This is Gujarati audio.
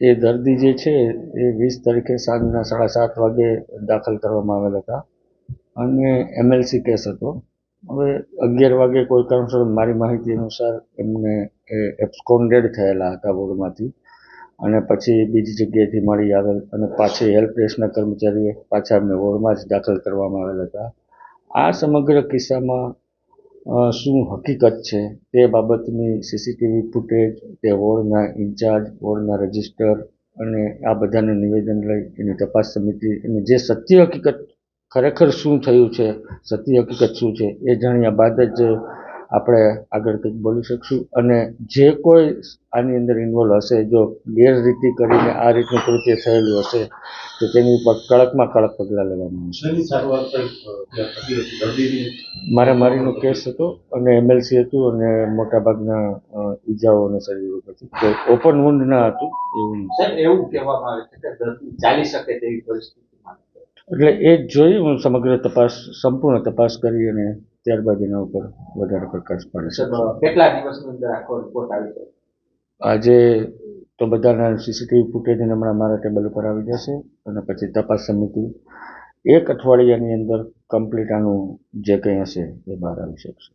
એ દર્દી જે છે, એ વીસ તારીખે સાંજના સાડા સાત વાગે દાખલ કરવામાં આવેલ હતા. અને એમએલસી કેસ હતો. હવે અગિયાર વાગે કોઈ કારણસર મારી માહિતી અનુસાર એમને એબ્સકોન્ડેડ થયેલા હતા વોર્ડમાંથી. અને પછી બીજી જગ્યાએથી મળી આવેલ અને પાછી હેલ્પ ડેસ્કના કર્મચારીએ પાછા એમને વોર્ડમાં જ દાખલ કરવામાં આવેલ હતા. આ સમગ્ર કિસ્સામાં શું હકીકત છે તે બાબતની સીસીટીવી ફૂટેજ તે વોર્ડના ઇન્ચાર્જ, વોર્ડના રજિસ્ટર અને આ બધાને નિવેદન લઈ એની તપાસ સમિતિ અને જે સત્ય હકીકત ખરેખર શું થયું છે, સત્ય હકીકત શું છે એ જાણ્યા બાદ જ આપણે આગળ કંઈક બોલી શકશું. અને જે કોઈ આની અંદર ઇન્વોલ્વ હશે જો ગેરરીતિ કરીને આ રીતનું કૃત્ય થયેલું હશે તો તેની ઉપર કડકમાં કડક પગલાં લેવામાં આવશે. મારામારીનો કેસ હતો અને એમએલસી હતું અને મોટાભાગના ઈજાઓ અને શરીર ઉપર ઓપન વુન્ડ ના હતું એવું એવું કહેવામાં આવે છે કે દર્દી ચાલી શકે તેવી પરિસ્થિતિ એટલે એ જ જોઈ હું સમગ્ર તપાસ સંપૂર્ણ તપાસ કરી અને ત્યારબાદ એના ઉપર વધારે પ્રકાશ પડે છે. કેટલા દિવસની અંદર આખો રિપોર્ટ આવી જાય? આજે તો બધાના સીસીટીવી ફૂટેજ હમણાં મારા ટેબલ ઉપર આવી જશે અને પછી તપાસ સમિતિ એક અઠવાડિયાની અંદર કમ્પ્લીટ આનું જે કંઈ હશે એ બહાર આવી શકશે.